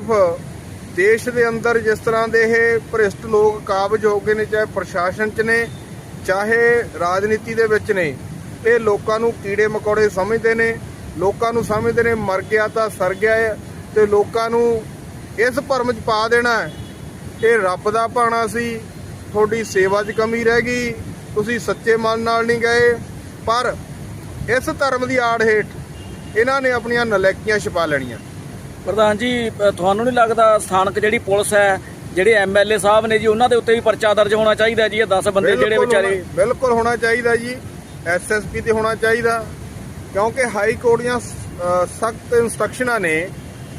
ਸਿਰਫ ਦੇਸ਼ ਦੇ ਅੰਦਰ ਜਿਸ ਤਰ੍ਹਾਂ ਦੇ ਇਹ ਭ੍ਰਿਸ਼ਟ ਲੋਕ ਕਾਬਜ ਹੋ ਗਏ ਨੇ, ਚਾਹੇ ਪ੍ਰਸ਼ਾਸਨ 'ਚ ਨੇ, ਚਾਹੇ ਰਾਜਨੀਤੀ ਦੇ ਵਿੱਚ ਨੇ, ਇਹ ਲੋਕਾਂ ਨੂੰ ਕੀੜੇ ਮਕੌੜੇ ਸਮਝਦੇ ਨੇ, ਲੋਕਾਂ ਨੂੰ ਸਮਝਦੇ ਨੇ, ਮਰ ਗਿਆ ਤਾਂ ਸਰ ਗਿਆ ਹੈ ਤੇ ਲੋਕਾਂ ਨੂੰ ਇਸ ਭਰਮ 'ਚ ਪਾ ਦੇਣਾ ਹੈ। ਇਹ ਰੱਬ ਦਾ ਭਾਣਾ ਸੀ, ਤੁਹਾਡੀ ਸੇਵਾ 'ਚ ਕਮੀ ਰਹਿ ਗਈ, ਤੁਸੀਂ ਸੱਚੇ ਮਨ ਨਾਲ ਨਹੀਂ ਗਏ, ਪਰ ਇਸ ਧਰਮ ਦੀ ਆੜ ਹੇਠ ਇਹਨਾਂ ਨੇ ਆਪਣੀਆਂ ਨਲੈਕੀਆਂ ਛਪਾ ਲੈਣੀਆਂ ਪ੍ਰਧਾਨ ਜੀ ਤੁਹਾਨੂੰ ਨਹੀਂ ਲੱਗਦਾ ਸਥਾਨਕ ਜਿਹੜੀ ਪੁਲਿਸ ਹੈ ਜਿਹੜੇ ਐਮਐਲਏ ਸਾਹਿਬ ਨੇ ਜੀ ਉਹਨਾਂ ਦੇ ਉੱਤੇ ਵੀ ਪਰਚਾ ਦਰਜ ਹੋਣਾ ਚਾਹੀਦਾ ਜੀ ਇਹ 10 ਬੰਦੇ ਜਿਹੜੇ ਵਿਚਾਰੇ? ਬਿਲਕੁਲ ਹੋਣਾ ਚਾਹੀਦਾ ਜੀ। ਐਸਐਸਪੀ ਤੇ ਹੋਣਾ ਚਾਹੀਦਾ। ਕਿਉਂਕਿ ਹਾਈ ਕੋਰਟ ਦੀਆਂ ਸਖਤ ਇਨਸਟਰਕਸ਼ਨਾਂ ਨੇ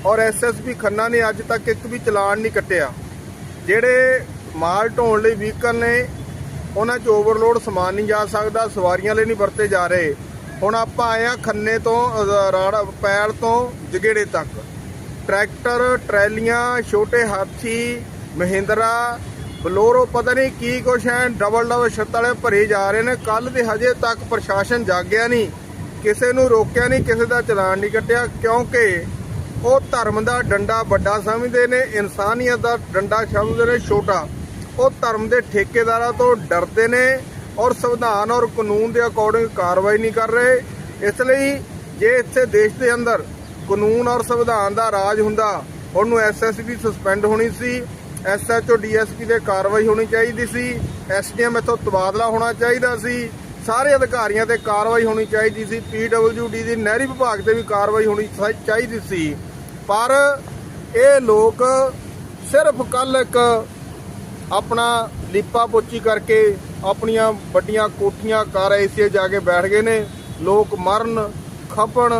ਔਰ ਐਸਐਸਪੀ ਖੰਨਾ ਨੇ ਅੱਜ ਤੱਕ ਇੱਕ ਵੀ ਚਲਾਨ ਨਹੀਂ ਕੱਟਿਆ। ਜਿਹੜੇ ਮਾਲ ਢੋਣ ਲਈ ਵਹੀਕਲ ਨੇ ਉਹਨਾਂ 'ਚ ਓਵਰਲੋਡ ਸਮਾਨ ਨਹੀਂ ਜਾ ਸਕਦਾ ਸਵਾਰੀਆਂ ਲਈ ਨਹੀਂ ਵਰਤੇ ਜਾ ਰਹੇ। ਹੁਣ ਆਪਾਂ ਆਏ ਆ ਖੰਨੇ ਤੋਂ ਰਾੜਾ ਪੈਲ ਤੋਂ ਜਗੇੜੇ ਤੱਕ। ਟਰੈਕਟਰ, ਟਰੈਲੀਆਂ, ਛੋਟੇ ਹਾਥੀ, ਮਹਿੰਦਰਾ, ਬਲੋਰੋ, ਪਤਾ ਨਹੀਂ ਕੀ ਕੁਛ ਹੈ ਡਬਲ ਡਬਲ ਛੱਤ ਵਾਲੇ ਭਰੇ ਜਾ ਰਹੇ ਨੇ। ਕੱਲ ਦੇ ਹਜੇ ਤੱਕ ਪ੍ਰਸ਼ਾਸਨ ਜਾਗਿਆ ਨਹੀਂ। ਕਿਸੇ ਨੂੰ ਰੋਕਿਆ ਨਹੀਂ, ਕਿਸੇ ਦਾ ਚਲਾਨ ਨਹੀਂ ਕੱਟਿਆ, ਕਿਉਂਕਿ ਉਹ ਧਰਮ ਦਾ ਡੰਡਾ ਵੱਡਾ ਸਮਝਦੇ ਨੇ, ਇਨਸਾਨੀਅਤ ਦਾ ਡੰਡਾ ਸਮਝਦੇ ਨੇ, ਛੋਟਾ। ਉਹ ਧਰਮ ਦੇ ਠੇਕੇਦਾਰਾਂ ਤੋਂ ਡਰਦੇ ਨੇ ਔਰ ਸੰਵਿਧਾਨ ਔਰ ਕਾਨੂੰਨ ਦੇ ਅਕੋਰਡਿੰਗ ਕਾਰਵਾਈ ਨਹੀਂ ਕਰ ਰਹੇ। ਇਸ ਲਈ ਜੇ ਇੱਥੇ ਦੇਸ਼ ਦੇ ਅੰਦਰ ਕਾਨੂੰਨ ਔਰ ਸੰਵਿਧਾਨ ਦਾ ਰਾਜ ਹੁੰਦਾ, ਉਹਨੂੰ ਐਸਐਸਪੀ ਸਸਪੈਂਡ ਹੋਣੀ ਸੀ ਐਸਐਚਓ ਡੀਐਸਪੀ ਤੇ ਕਾਰਵਾਈ ਹੋਣੀ ਚਾਹੀਦੀ ਸੀ ਐਸਡੀਐਮ ਇਥੋਂ ਤਬਾਦਲਾ ਹੋਣਾ ਚਾਹੀਦਾ ਸੀ, ਸਾਰੇ ਅਧਿਕਾਰੀਆਂ ਤੇ ਕਾਰਵਾਈ ਹੋਣੀ ਚਾਹੀਦੀ ਸੀ ਪੀਡਬਲਯੂਡੀ ਦੀ ਨਹਿਰੀ ਵਿਭਾਗ ਤੇ ਵੀ ਕਾਰਵਾਈ ਹੋਣੀ ਚਾਹੀਦੀ ਸੀ। ਪਰ ਇਹ ਲੋਕ ਸਿਰਫ ਕੱਲ ਇੱਕ ਆਪਣਾ ਲੀਪਾ ਪੋਚੀ ਕਰਕੇ ਆਪਣੀਆਂ ਵੱਡੀਆਂ ਕੋਠੀਆਂ, ਕਾਰ ਏਸੀਏ ਜਾ ਕੇ ਬੈਠ ਗਏ ਨੇ, ਲੋਕ ਮਰਨ, ਖਪਣ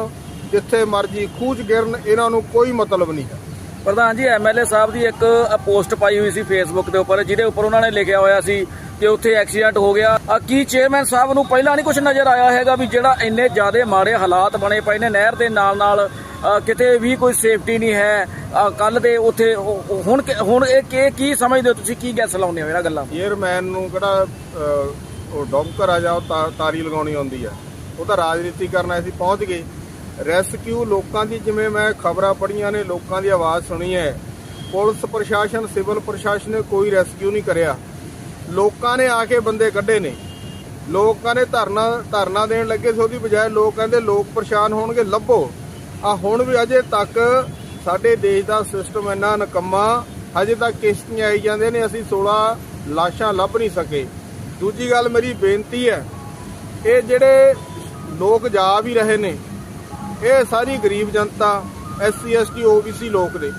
ਜਿੱਥੇ ਮਰਜ਼ੀ ਖੂਜ ਗਿਰਨ ਇਹਨਾਂ ਨੂੰ ਕੋਈ ਮਤਲਬ ਨਹੀਂ ਹੈ। ਪ੍ਰਧਾਨ ਜੀ ਐਮਐਲਏ ਸਾਹਿਬ ਦੀ ਇੱਕ ਪੋਸਟ ਪਾਈ ਹੋਈ ਸੀ ਫੇਸਬੁੱਕ ਦੇ ਉੱਪਰ ਜਿਹਦੇ ਉੱਪਰ ਉਹਨਾਂ ਨੇ ਲਿਖਿਆ ਹੋਇਆ ਸੀ ਕਿ ਉੱਥੇ ਐਕਸੀਡੈਂਟ ਹੋ ਗਿਆ। ਆ ਕੀ ਚੇਅਰਮੈਨ ਸਾਹਿਬ ਨੂੰ ਪਹਿਲਾਂ ਨਹੀਂ ਕੁਝ ਨਜ਼ਰ ਆਇਆ ਹੈਗਾ ਵੀ ਜਿਹੜਾ ਇੰਨੇ ਜ਼ਿਆਦੇ ਮਾੜੇ ਹਾਲਾਤ ਬਣੇ ਪਏ ਨੇ ਨਹਿਰ ਦੇ ਨਾਲ ਨਾਲ ਕਿਤੇ ਵੀ ਕੋਈ ਸੇਫਟੀ ਨਹੀਂ ਹੈ। ਕੱਲ ਦੇ ਉੱਥੇ ਹੁਣ ਹੁਣ ਇਹ ਕੀ ਕੀ ਸਮਝਦੇ ਹੋ ਤੁਸੀਂ? ਕੀ ਗੈਸ ਲਾਉਂਦੇ ਹੋ ਇਹਨਾਂ ਗੱਲਾਂ? ਏਅਰਮੈਨ ਨੂੰ ਕਿਹੜਾ ਉਹ ਡੌਂਕਰ ਆ ਜਾ ਤਾਰੀ ਲਗਾਉਣੀ ਆਉਂਦੀ ਆ? ਉਹ ਤਾਂ ਰਾਜਨੀਤੀ ਕਰਨਾ ਅਸੀਂ ਪਹੁੰਚ ਗਏ। ਰੈਸਕਿਊ ਲੋਕਾਂ ਦੀ ਜਿਵੇਂ ਮੈਂ ਖਬਰਾਂ ਪੜੀਆਂ ਨੇ, ਲੋਕਾਂ ਦੀ ਆਵਾਜ਼ ਸੁਣੀ ਹੈ। ਪੁਲਿਸ ਪ੍ਰਸ਼ਾਸਨ, ਸਿਵਲ ਪ੍ਰਸ਼ਾਸਨ ਨੇ ਕੋਈ ਰੈਸਕਿਊ ਨਹੀਂ ਕਰਿਆ। ਲੋਕਾਂ ਨੇ ਆ ਕੇ ਬੰਦੇ ਕੱਢੇ ਨੇ। ਲੋਕਾਂ ਨੇ ਧਰਨਾ ਧਰਨਾ ਦੇਣ ਲੱਗੇ ਸੀ, ਉਹਦੀ ਬਜਾਏ ਲੋਕ ਕਹਿੰਦੇ ਲੋਕ ਪਰੇਸ਼ਾਨ ਹੋਣਗੇ, ਲੱਭੋ। ਆ ਹੁਣ ਵੀ ਅਜੇ ਤੱਕ ਸਾਡੇ ਦੇਸ਼ ਦਾ ਸਿਸਟਮ ਇੰਨਾ ਨਕੰਮਾ, ਹਜੇ ਤੱਕ ਕਿਸ਼ਤੀਆਂ ਆਈ ਜਾਂਦੇ ਨੇ, ਅਸੀਂ 16 ਲਾਸ਼ਾਂ ਲੱਭ ਨਹੀਂ ਸਕੇ। ਦੂਜੀ ਗੱਲ ਮੇਰੀ ਬੇਨਤੀ ਹੈ, ਇਹ ਜਿਹੜੇ ਲੋਕ ਜਾ ਵੀ ਰਹੇ ਨੇ ਇਹ ਸਾਰੀ ਗਰੀਬ ਜਨਤਾ ਐਸਸੀ ਐਸਟੀ ਓਬੀਸੀ ਲੋਕ ਦੇ